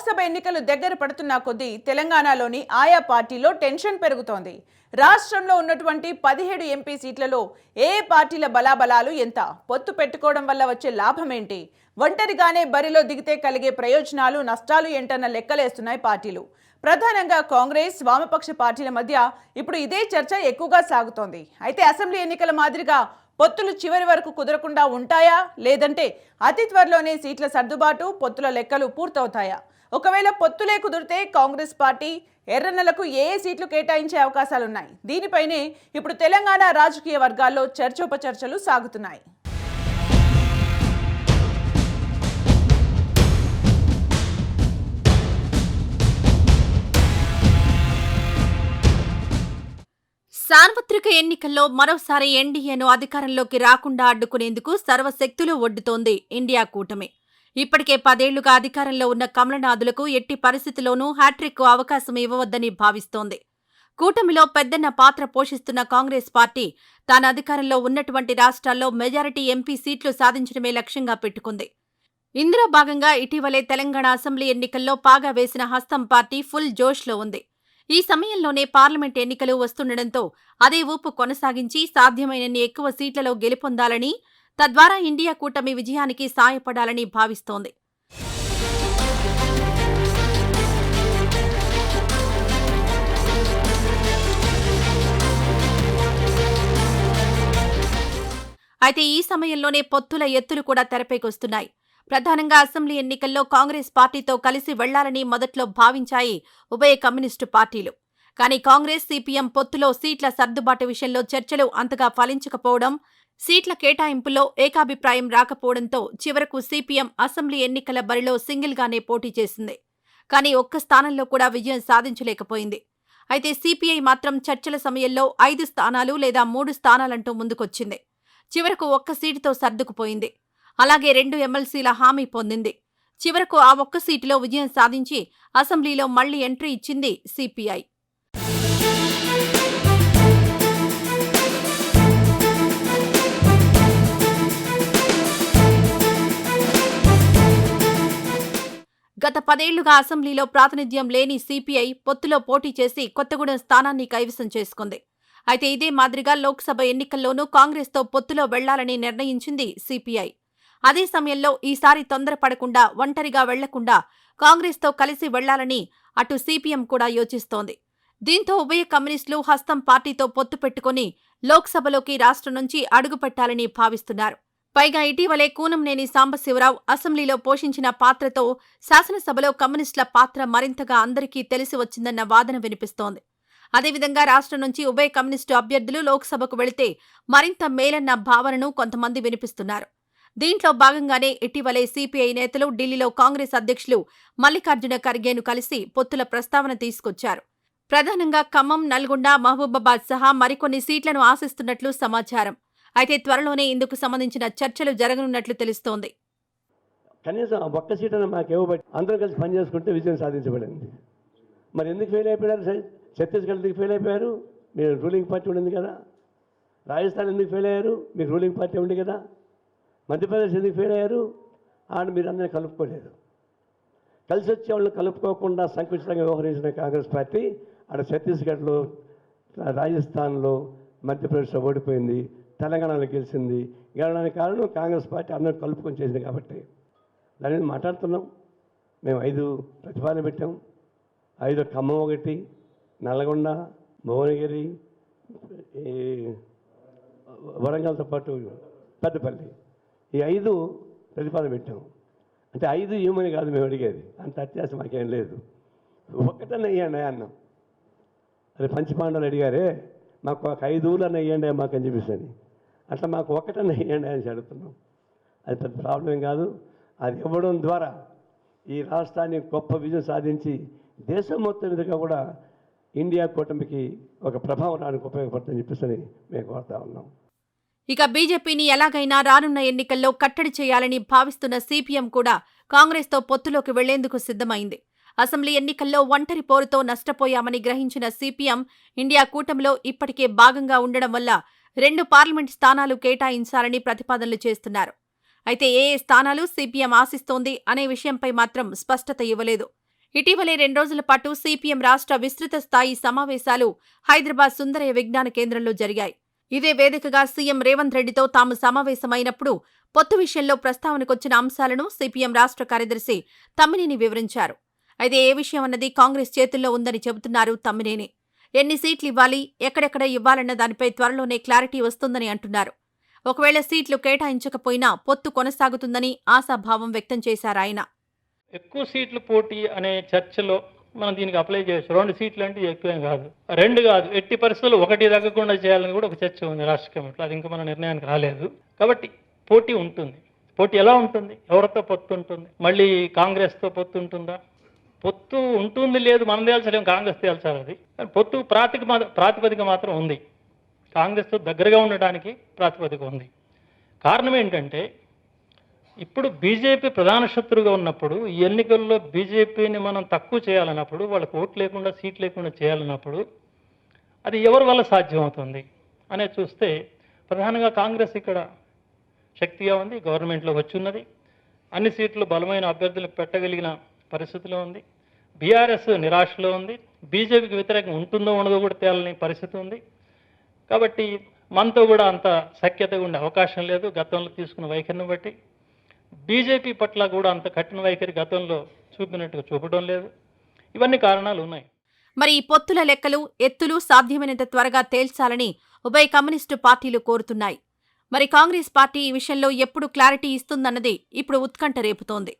లోక్సభ ఎన్నికలు దగ్గర పడుతున్న కొద్దీ తెలంగాణలోని ఆయా పార్టీలో టెన్షన్ పెరుగుతోంది. రాష్ట్రంలో ఉన్నటువంటి పదిహేడు ఎంపీ సీట్లలో ఏ పార్టీల బలాబలాలు ఎంత? పొత్తు పెట్టుకోవడం వల్ల వచ్చే లాభం ఏంటి ఒంటరిగానే బరిలో దిగితే కలిగే ప్రయోజనాలు నష్టాలు ఏంటన్న లెక్కలేస్తున్నాయి పార్టీలు. ప్రధానంగా కాంగ్రెస్ వామపక్ష పార్టీల మధ్య ఇప్పుడు ఇదే చర్చ ఎక్కువగా సాగుతోంది. అయితే అసెంబ్లీ ఎన్నికల మాదిరిగా పొత్తులు చివరి వరకు కుదరకుండా ఉంటాయా? లేదంటే అతి త్వరలోనే సీట్ల సర్దుబాటు పొత్తుల లెక్కలు పూర్తవుతాయా? ఒకవేళ పొత్తులే కుదిరితే కాంగ్రెస్ పార్టీ ఎర్రన్నలకు ఏ ఏ సీట్లు కేటాయించే అవకాశాలున్నాయి. దీనిపైనే ఇప్పుడు తెలంగాణ రాజకీయ వర్గాల్లో చర్చోపచర్చలు సాగుతున్నాయి. సార్వత్రిక ఎన్నికల్లో మరోసారి ఎన్డీఏను అధికారంలోకి రాకుండా అడ్డుకునేందుకు సర్వశక్తులు ఒడ్డుతోంది ఇండియా కూటమి. ఇప్పటికే పదేళ్ళుగా అధికారంలో ఉన్న కమలనాథులకు ఎట్టి పరిస్థితిలోనూ హ్యాట్రిక్ అవకాశం ఇవ్వవద్దని భావిస్తోంది. కూటమిలో పెద్దన్న పాత్ర పోషిస్తున్న కాంగ్రెస్ పార్టీ తాను అధికారంలో ఉన్నటువంటి రాష్ట్రాల్లో మెజారిటీ ఎంపీ సీట్లు సాధించడమే లక్ష్యంగా పెట్టుకుంది. ఇందులో భాగంగా ఇటీవలే తెలంగాణ అసెంబ్లీ ఎన్నికల్లో పాగా వేసిన హస్తం పార్టీ ఫుల్ జోష్లో ఉంది. ఈ సమయంలోనే పార్లమెంట్ ఎన్నికలు వస్తుండటంతో అదే ఊపు కొనసాగించి సాధ్యమైనన్ని ఎక్కువ సీట్లలో గెలుపొందాలని తద్వారా ఇండియా కూటమి విజయానికి సాయపడాలని భావిస్తోంది. అయితే ఈ సమయంలోనే పొత్తుల ఎత్తులు కూడా తెరపైకొస్తున్నాయి. ప్రధానంగా అసెంబ్లీ ఎన్నికల్లో కాంగ్రెస్ పార్టీతో కలిసి వెళ్ళాలని మొదట్లో భావించాయి ఉభయ కమ్యూనిస్టు పార్టీలు. కానీ కాంగ్రెస్ సిపిఎం పొత్తులో సీట్ల సర్దుబాటు విషయంలో చర్చలు అంతగా ఫలించకపోవడం సీట్ల కేటాయింపులో ఏకాభిప్రాయం రాకపోవడంతో చివరకు సిపిఎం అసెంబ్లీ ఎన్నికల బరిలో సింగిల్గానే పోటీ చేసింది. కానీ ఒక్క స్థానంలో కూడా విజయం సాధించలేకపోయింది. అయితే సిపిఐ మాత్రం చర్చల సమయంలో ఐదు స్థానాలు లేదా మూడు స్థానాలంటూ ముందుకొచ్చింది. చివరకు ఒక్క సీటుతో సర్దుకుపోయింది. అలాగే రెండు ఎమ్మెల్సీల హామీ పొందింది. చివరకు ఆ ఒక్క సీటులో విజయం సాధించి అసెంబ్లీలో మళ్ళీ ఎంట్రీ ఇచ్చింది సిపిఐ. పదేళ్ళుగా అసెంబ్లీలో ప్రాతినిధ్యం లేని సిపిఐ పొత్తులో పోటీ చేసి కొత్తగూడెం స్థానాన్ని కైవసం చేసుకుంది. అయితే ఇదే మాదిరిగా లోక్సభ ఎన్నికల్లోనూ కాంగ్రెస్తో పొత్తులో వెళ్ళాలని నిర్ణయించింది సిపిఐ. అదే సమయంలో ఈసారి తొందరపడకుండా ఒంటరిగా వెళ్ళకుండా కాంగ్రెస్తో కలిసి వెళ్ళాలని అటు సిపిఎం కూడా యోచిస్తోంది. దీంతో ఉభయ కమ్యూనిస్టులు హస్తం పార్టీతో పొత్తు పెట్టుకుని లోక్సభలోకి రాష్ట్రం నుంచి అడుగుపెట్టాలని భావిస్తున్నారు. పైగా ఇటీవలే కూనంనేని సాంబశివరావు అసెంబ్లీలో పోషించిన పాత్రతో శాసనసభలో కమ్యూనిస్టుల పాత్ర మరింతగా అందరికీ తెలిసి వచ్చిందన్న వాదన వినిపిస్తోంది. అదేవిధంగా రాష్ట్రం నుంచి ఉభయ కమ్యూనిస్టు అభ్యర్థులు లోక్సభకు వెళితే మరింత మేలన్న భావనను కొంతమంది వినిపిస్తున్నారు. దీంట్లో భాగంగానే ఇటీవలే సిపిఐ నేతలు ఢిల్లీలో కాంగ్రెస్ అధ్యక్షులు మల్లికార్జున ఖర్గేను కలిసి పొత్తుల ప్రస్తావన తీసుకొచ్చారు. ప్రధానంగా ఖమ్మం నల్గొండ మహబూబాబాద్ సహా మరికొన్ని సీట్లను ఆశిస్తున్నట్లు సమాచారం. అయితే త్వరలోనే ఇందుకు సంబంధించిన చర్చలు జరగనున్నట్లు తెలుస్తోంది. కనీసం ఒక్క సీట్ అని మాకు ఇవ్వబట్టి అందరూ కలిసి పనిచేసుకుంటే విజయం సాధించబడింది. మరి ఎందుకు ఫెయిల్ అయిపోయారు ఛత్తీస్గఢ్ ఎందుకు ఫెయిల్ అయిపోయారు? మీరు రూలింగ్ పార్టీ ఉండింది కదా. రాజస్థాన్ ఎందుకు ఫెయిల్ అయ్యారు? మీకు రూలింగ్ పార్టీ ఉంది కదా. మధ్యప్రదేశ్ ఎందుకు ఫెయిల్ అయ్యారు? ఆడ మీరు అందరినీ కలుపుకోలేదు. కలిసి వచ్చే వాళ్ళని కలుపుకోకుండా సంకుచితంగా వ్యవహరించిన కాంగ్రెస్ పార్టీ ఆడ ఛత్తీస్గఢ్లో రాజస్థాన్లో మధ్యప్రదేశ్లో ఓడిపోయింది. తెలంగాణలో గెలిచింది. గెలవడానికి కారణం కాంగ్రెస్ పార్టీ అందరూ కలుపుకొని చేసింది కాబట్టి. దాని మీద మాట్లాడుతున్నాం. మేము ఐదు ప్రతిపాదన పెట్టాం. ఐదు ఖమ్మం ఒకటి నల్లగొండ భువనగిరి ఈ వరంగల్తో పాటు పెద్దపల్లి. ఈ ఐదు ప్రతిపాదన పెట్టాం. అంటే ఐదు ఏమని కాదు మేము అడిగేది. అంత అత్యాశ మాకేం లేదు. ఒకటన్నా ఇవ్వండి అన్నాం. అదే పంచపాండవులు అడిగారే మాకు ఒక ఐదు ఊళ్ళన్న ఇవ్వండి మాకు అని చెప్పేసి అట్లా మాకు ఒకటన్నా ఇవ్వండి అని అడుగుతున్నాం. అది పెద్ద ప్రాబ్లం కాదు. అది ఇవ్వడం ద్వారా ఈ రాష్ట్రాన్ని గొప్ప విజయం సాధించి దేశం మొత్తం మీదుగా కూడా ఇండియా కూటమికి ఒక ప్రభావం రానికి ఉపయోగపడుతుందని చెప్పేసి మేము కోరుతా ఉన్నాం. ఇక బీజేపీని ఎలాగైనా రానున్న ఎన్నికల్లో కట్టడి చేయాలని భావిస్తున్న సిపిఎం కూడా కాంగ్రెస్తో పొత్తులోకి వెళ్ళేందుకు సిద్ధమైంది. అసెంబ్లీ ఎన్నికల్లో ఒంటరి పోరుతో నష్టపోయామని గ్రహించిన సిపిఎం ఇండియా కూటమిలో ఇప్పటికే భాగంగా ఉండడం వల్ల రెండు పార్లమెంట్ స్థానాలు కేటాయించాలని ప్రతిపాదనలు చేస్తున్నారు. అయితే ఏ ఏ స్థానాలు సిపిఎం ఆశిస్తోంది అనే విషయంపై మాత్రం స్పష్టత ఇవ్వలేదు. ఇటీవలే రెండు రోజుల పాటు సిపిఎం రాష్ట్ర విస్తృత స్థాయి సమావేశాలు హైదరాబాద్ సుందరయ్య విజ్ఞాన కేంద్రంలో జరిగాయి. ఇదే వేదికగా సీఎం రేవంత్ రెడ్డితో తాము సమావేశమైనప్పుడు పొత్తు విషయంలో ప్రస్తావనకొచ్చిన అంశాలను సిపిఎం రాష్ట్ర కార్యదర్శి తమ్మినేని వివరించారు. అయితే ఏ విషయం అన్నది కాంగ్రెస్ చేతుల్లో ఉందని చెబుతున్నారు తమ్మినేని. ఎన్ని సీట్లు ఇవ్వాలి ఎక్కడెక్కడ ఇవ్వాలన్న దానిపై త్వరలోనే క్లారిటీ వస్తుందని అంటున్నారు. ఒకవేళ సీట్లు కేటాయించకపోయినా పొత్తు కొనసాగుతుందని ఆశాభావం వ్యక్తం చేశారు ఆయన. ఎక్కువ సీట్లు పోటీ అనే చర్చలో మనం దీనికి అప్లై చేయొచ్చు. రెండు సీట్లు అంటే ఎక్కువేం కాదు. రెండు కాదు. ఎట్టి పరిస్థితుల్లో ఒకటి తగ్గకుండా చేయాలని కూడా ఒక చర్చ ఉంది రాష్ట్ర కమిటీలో. అది ఇంకా మన నిర్ణయానికి రాలేదు. కాబట్టి పోటీ ఉంటుంది. పోటీ ఎలా ఉంటుంది? ఎవరితో పొత్తు ఉంటుంది? మళ్ళీ కాంగ్రెస్తో పొత్తు ఉంటుందా? పొత్తు ఉంటుంది లేదు మనం తేల్చలేం కాంగ్రెస్ తేల్చాలి అది? పొత్తు ప్రాతిక ప్రాతిపదిక మాత్రం ఉంది. కాంగ్రెస్తో దగ్గరగా ఉండడానికి ప్రాతిపదిక ఉంది. కారణం ఏంటంటే ఇప్పుడు బీజేపీ ప్రధాన శత్రువుగా ఉన్నప్పుడు ఈ ఎన్నికల్లో బీజేపీని మనం తక్కువ చేయాలన్నప్పుడు వాళ్ళకి ఓటు లేకుండా సీట్ లేకుండా చేయాలన్నప్పుడు అది ఎవరి వల్ల సాధ్యమవుతుంది? అనేది చూస్తే ప్రధానంగా కాంగ్రెస్ ఇక్కడ శక్తిగా ఉంది గవర్నమెంట్లోకి వచ్చి ఉన్నది అన్ని సీట్లు బలమైన అభ్యర్థులకు పెట్టగలిగిన పరిస్థితిలో ఉంది. బీఆర్ఎస్ నిరాశలో ఉంది. బీజేపీకి వ్యతిరేకం ఉంటుందో ఉండదో కూడా తేలని పరిస్థితి ఉంది. కాబట్టి మనతో కూడా అంత సఖ్యత ఉండే అవకాశం లేదు. గతంలో తీసుకున్న వైఖరిని బట్టి బీజేపీ పట్ల కూడా అంత కఠిన వైఖరి గతంలో చూపినట్టుగా చూపడం లేదు. ఇవన్నీ కారణాలు ఉన్నాయి. మరి ఈ పొత్తుల లెక్కలు ఎత్తులు సాధ్యమైనంత త్వరగా తేల్చాలని ఉభయ కమ్యూనిస్టు పార్టీలు కోరుతున్నాయి. మరి కాంగ్రెస్ పార్టీ ఈ విషయంలో ఎప్పుడు క్లారిటీ ఇస్తుందన్నది ఇప్పుడు ఉత్కంఠ రేపుతోంది.